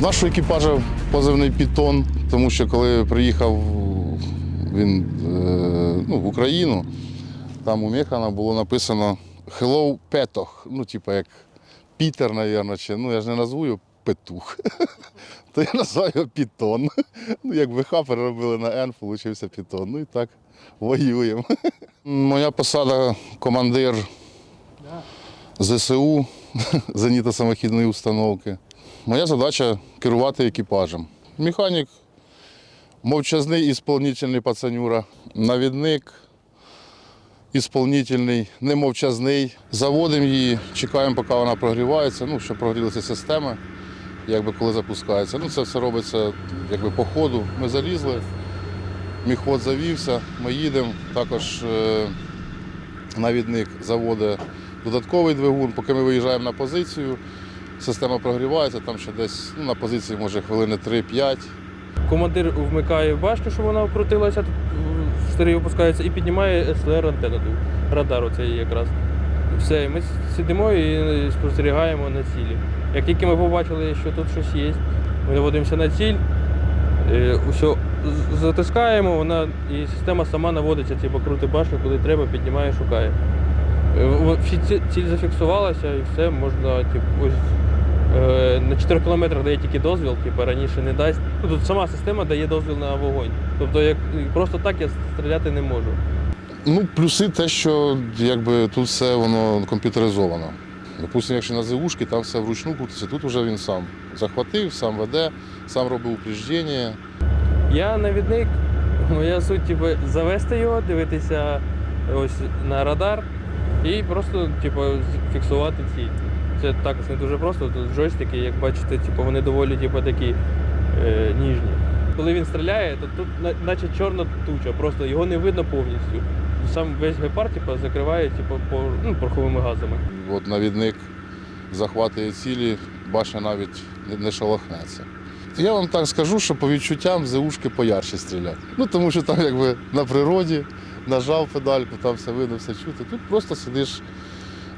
Наш екіпажа позивний Пітон, тому що коли приїхав він е, ну, в Україну, там у Механа було написано Hello Петох. Ну, типа як Пітер, мабуть, чи ну я ж не назву його Петух. То я назвав його Пітон. Ну, як ВХ переробили на Н, получився Пітон. Ну і так воюємо. Моя посада командир ЗСУ зенітно-самохідної установки. Моя задача керувати екіпажем. Механік, мовчазний ісполнительний пацанюра, навідник, ісполнительний, немовчазний. Заводимо її, чекаємо, поки вона прогрівається, ну, щоб прогрілися системи, якби коли запускається. Ну, це все робиться якби, по ходу. Ми залізли, міхвод завівся, ми їдемо. Також е, навідник заводить додатковий двигун, поки ми виїжджаємо на позицію. Система прогрівається, там ще десь ну, на позиції може хвилини 3-5. Командир вмикає башню, щоб вона крутилася, тут в старий опускається і піднімає СЛР антенну радар оцей якраз. Все, ми сидимо і спостерігаємо на цілі. Як тільки ми побачили, що тут щось є, ми наводимося на ціль, е, з- затискаємо, вона і система сама наводиться, типу, крутить башню, куди треба, піднімає, шукає. Е, ціль зафіксувалася і все, можна, типу, ось Е, На 4 кілометрах дає тільки дозвіл, типу, раніше не дасть. Ну, тут сама система дає дозвіл на вогонь. Тобто як просто так я стріляти не можу. Ну, плюси те, що якби тут все воно комп'ютеризовано. Допустимо, якщо на ЗУшки, там все вручну крутиться, тут вже він сам захватив, сам веде, сам робив упреждення. Я навідник, моя суть, типу, завести його, дивитися ось на радар і просто типу, фіксувати ціль. Це також не дуже просто. Тут джойстики, як бачите, типу, вони доволі типу, такі е, ніжні. Коли він стріляє, то тут наче чорна туча, просто його не видно повністю. Сам весь гепард типу, закриває типу, по, ну, пороховими газами. От навідник захватує цілі, башня навіть не- не шелохнеться. Я вам так скажу, що по відчуттям ЗУшки поярче стріляти. Ну тому що там якби на природі нажав педальку, там все видно, все чути. Тут просто сидиш.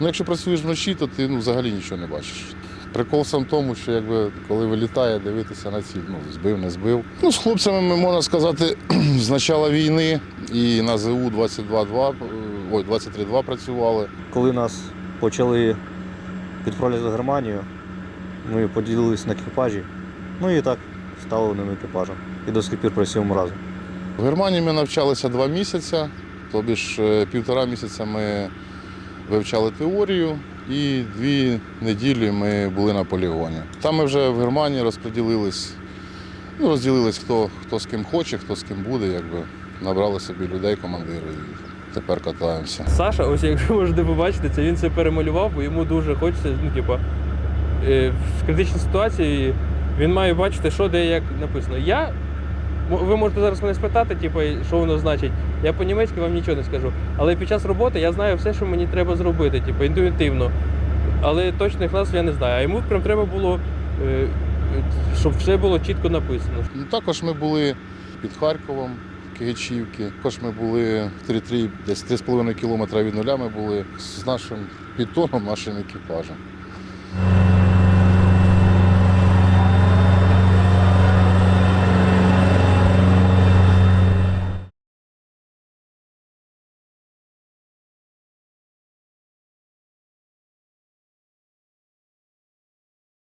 Ну, якщо працюєш вночі, то ти ну, взагалі нічого не бачиш. Прикол сам в тому, що якби коли вилітає, дивитися на ціль, ну, збив, не збив. Ну, з хлопцями ми можна сказати, з початку війни і на ЗУ 22-2, е, ой, 23-2 працювали. Коли нас почали відправляти в Германію, ми поділилися на екіпажі. Ну і так стали одним екіпажем. І до сих пір працюємо разом. В Германії ми навчалися два місяці, тобі ж е, півтора місяця ми вивчали теорію і дві неділі ми були на полігоні. Там ми вже в Германії розподілились, ну, розділились, хто, хто з ким хоче, хто з ким буде, якби набрали собі людей, командири і тепер катаємося. Саша, ось якщо можете побачити, це він це перемалював, бо йому дуже хочеться, ну, типа, е, в критичній ситуації він має бачити, що де як написано. Я, ви можете зараз мене спитати, типу, що воно значить. Я по-німецьки вам нічого не скажу. Але під час роботи я знаю все, що мені треба зробити, типу, інтуїтивно. Але точних назв я не знаю. А йому прям треба було, е, щоб все було чітко написано. Ну, також ми були під Харковом, в Кигичівці. Також ми були в 3-3, десь 3,5 кілометра від нуля ми були з нашим підтоном, нашим екіпажем.